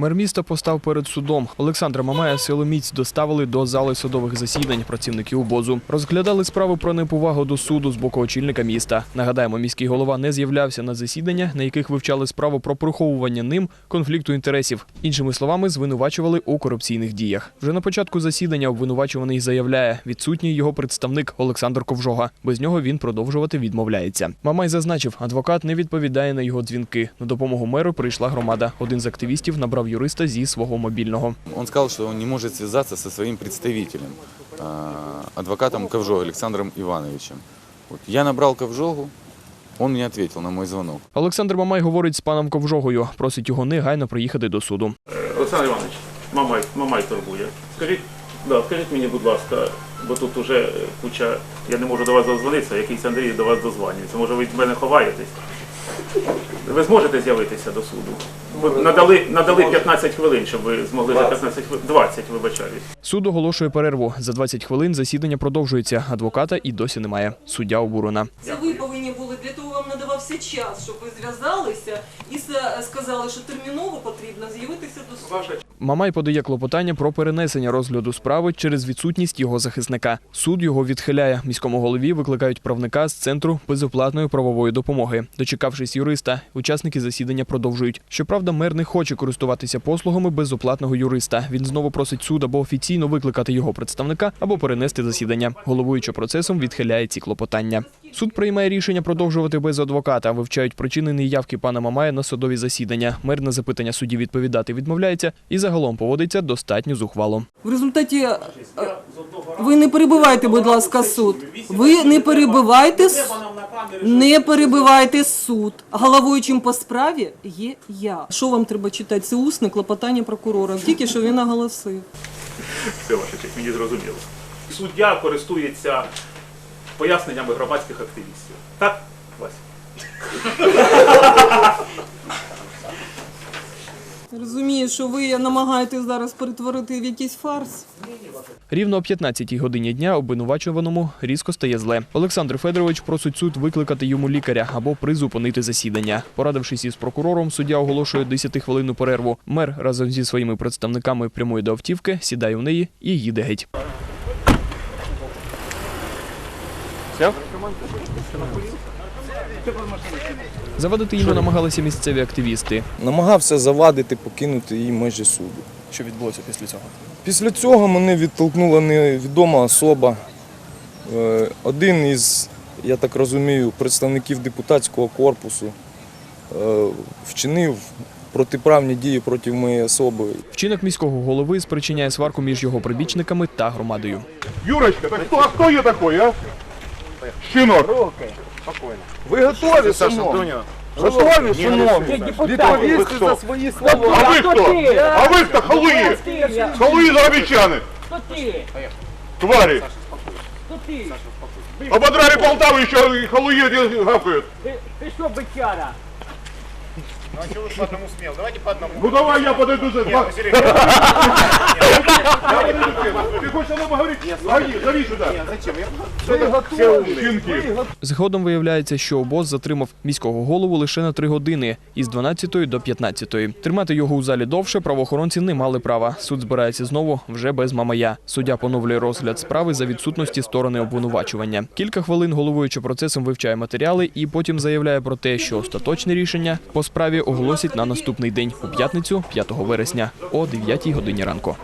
Мер міста постав перед судом. Олександра Мамая силоміць доставили до зали судових засідань працівників УБОЗу. Розглядали справу про неповагу до суду з боку очільника міста. Нагадаємо, міський голова не з'являвся на засідання, на яких вивчали справу про приховування ним конфлікту інтересів. Іншими словами, звинувачували у корупційних діях. Вже на початку засідання обвинувачуваний заявляє, відсутній його представник Олександр Ковжога. Без нього він продовжувати відмовляється. Мамай зазначив, адвокат не відповідає на його дзвінки. На допомогу меру прийшла громада. Один з активістів набрав юриста зі свого мобільного. Он сказал, что он не может связаться со своим представителем, адвокатом Ковжога Александром Ивановичем. Вот. Я набрал Ковжогу, он мне ответил на мой звонок. Олександр Мамай говорить з паном Ковжогою, просить його негайно приїхати до суду. Олександр Іванович, мамай, мамай турбує. Скажіть, да, скажіть мені, будь ласка, бо тут уже куча, я не можу до вас дозвонитися, якийсь Андрій до вас дозвонюється. Може ви від мене ховаєтесь? Ви зможете з'явитися до суду? Ви надали, надали 15 хвилин, щоб ви змогли за 15 хвилин. 20, вибачаюсь. Суд оголошує перерву. За 20 хвилин засідання продовжується. Адвоката і досі немає. Суддя обурена. Це ви повинні були для того вам надавався час, щоб ви зв'язалися і сказали, що терміново потрібно з'явитися до суду. Мамай подає клопотання про перенесення розгляду справи через відсутність його захисника. Суд його відхиляє. Міському голові викликають правника з центру безоплатної правової допомоги. Дочекавшись юриста, учасники засідання продовжують. Щоправда, мер не хоче користуватися послугами безоплатного юриста. Він знову просить суд або офіційно викликати його представника, або перенести засідання. Головуючи процесом, відхиляє ці клопотання. Суд приймає рішення продовжувати без адвоката. Вивчають причини неявки пана Мамая на судові засідання. Мер на запитання судді відповідати відмовляється і загалом поводиться достатньо зухвало. В результаті е, ви не перебивайте, будь ласка, суд. Ви не перебивайте не перебивайте суд. Головуючим по справі є я. Що вам треба читати? Це усне клопотання прокурора. Тільки що він наголосив. Це ваша честь, мені зрозуміло. Суддя користується поясненнями громадських активістів. Так, Вася? Розумію, що ви намагаєтесь зараз перетворити в якийсь фарс. Рівно о 15-й годині дня обвинувачуваному різко стає зле. Олександр Федорович просить суд викликати йому лікаря або призупинити засідання. Порадившись із прокурором, суддя оголошує 10-хвилинну перерву. Мер разом зі своїми представниками прямує до автівки, сідає в неї і їде геть. Завадити йому намагалися місцеві активісти. намагався завадити покинути її межі суду. Що відбулося після цього? Після цього мене відтолкнула невідома особа. Е, Один із, я так розумію, представників депутатського корпусу е, вчинив протиправні дії проти моєї особи. Вчинок міського голови спричиняє сварку між його прибічниками та громадою. Юрочка, так кто, а кто я такой, а? Щенок. Ви готові, шановні? Готові, шановні? Відповісти за свої слова. А вы кто? А вы кто, халуи? Халуи заробітчани. Твари. Ободрали Полтаву, еще и халуи эти гавкают. Ты что, бычара? Ну давай я подойду за... Я подойду к тебе. Ты хочешь со мной поговорить? Зови, зови сюда. Щенки. Згодом виявляється, що обоз затримав міського голову лише на три години із 12 до 15. Тримати його у залі довше правоохоронці не мали права. Суд збирається знову вже без мамая. Суддя поновлює розгляд справи за відсутності сторони обвинувачування. Кілька хвилин головуючи процесом вивчає матеріали і потім заявляє про те, що остаточне рішення по справі оголосять на наступний день у п'ятницю, 5 вересня, о 9 годині ранку.